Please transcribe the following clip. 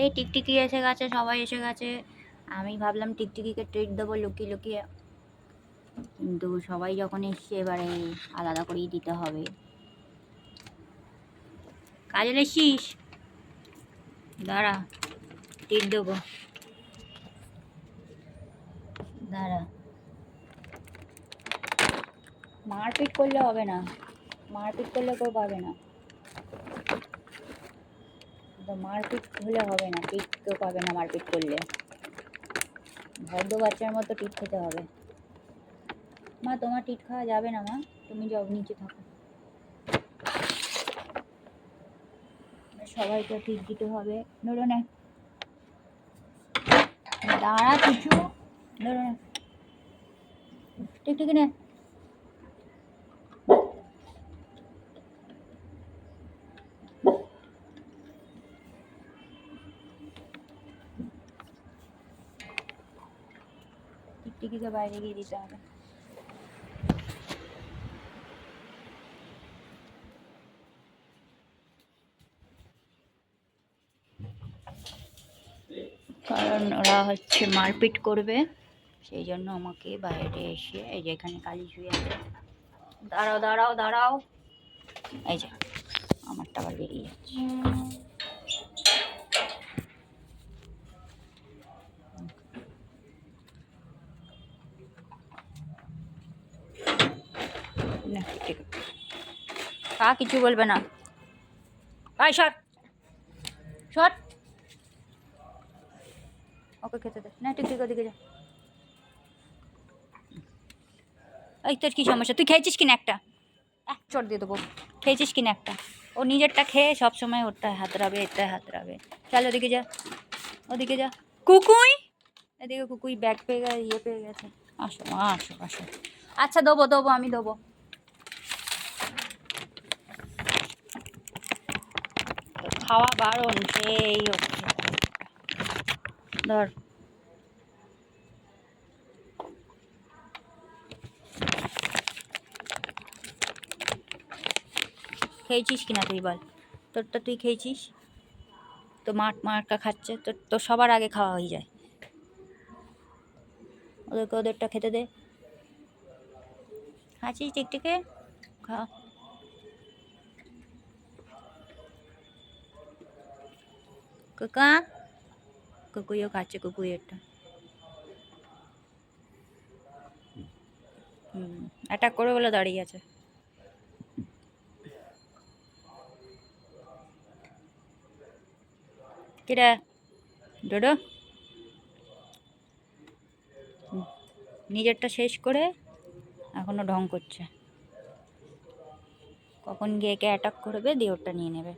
এই টিকটিকি এসে গেছে, সবাই এসে গেছে। আমি ভাবলাম টিকটিকিকে ট্রিট দেবো লুকিয়ে লুকিয়ে। কিন্তু সবাই যখন এসছে, এবারে আলাদা করেই দিতে হবে। কাজল এসছিস দাঁড়া ট্রিট দেবো। দাঁড়া। মারপিট করলে হবে না। মারপিট করলে কেউ পাবে না। তো মারপিট হলে হবে না টিট কেউ পাবে না মারপিট করলে। ভদ্র বাচ্চার মতো টিট খেতে হবে। মা, তোমার টিট খাওয়া যাবে না মা, তুমি যাও, নিচে থাকো। সবাইকে টিট দিতে হবে। ধরো না। দাঁড়া কিছু ধরো না। টিকটিকি নে। টিকটিকিকে বাইরে গিয়ে দিতে হবে। কারণ ওরা হচ্ছে মারপিট করবে, সেই জন্য আমাকে বাইরে এসে এই যে এখানে কালি শুয়ে আছে। দাঁড়াও দাঁড়াও দাঁড়াও। এই যে, আমারটা আবার বেরিয়ে যাচ্ছে। না, কিছু বলবে না। আয় শট শট ওকে খেতে দে। না ঠিক ঠিক ওদিকে যা। এই তোর কী সমস্যা? তুই খেয়েছিস কিনা একটা? এক চট দিয়ে দেবো। খেয়েছিস কিনা একটা? ও নিজেরটা খেয়ে সবসময় ওরটায় হাতড়াবে এটায় হাতড়াবে চল ওদিকে যা। ওদিকে যা। কুকুই! এদিকে কুকুই ব্যাগ পেয়ে গেছে ইয়ে পেয়ে গেছে। আসো আসো আসো। আচ্ছা দেবো দেবো আমি দেবো। খাওয়া বারণ, সেই হচ্ছে। ধর। খেয়েছিস কিনা তুই বল? তোরটা তুই খেয়েছিস? তো মাঠ মাঠটা খাচ্ছে তোর তোর সবার আগে খাওয়া হয়ে যায়। ওদেরকে ওদেরটা খেতে দে। খাচ্ছিস টিকটিকে? খা। কাকা কুকুইও খাচ্ছে কুকুইয়েরটা হুম অ্যাটাক করে বলে দাঁড়িয়ে আছে কিরা ডোডো নিজেরটা শেষ করে এখনও ঢং করছে কখন গিয়ে কে অ্যাটাক করবে দিয়ে ওরটা নিয়ে নেবে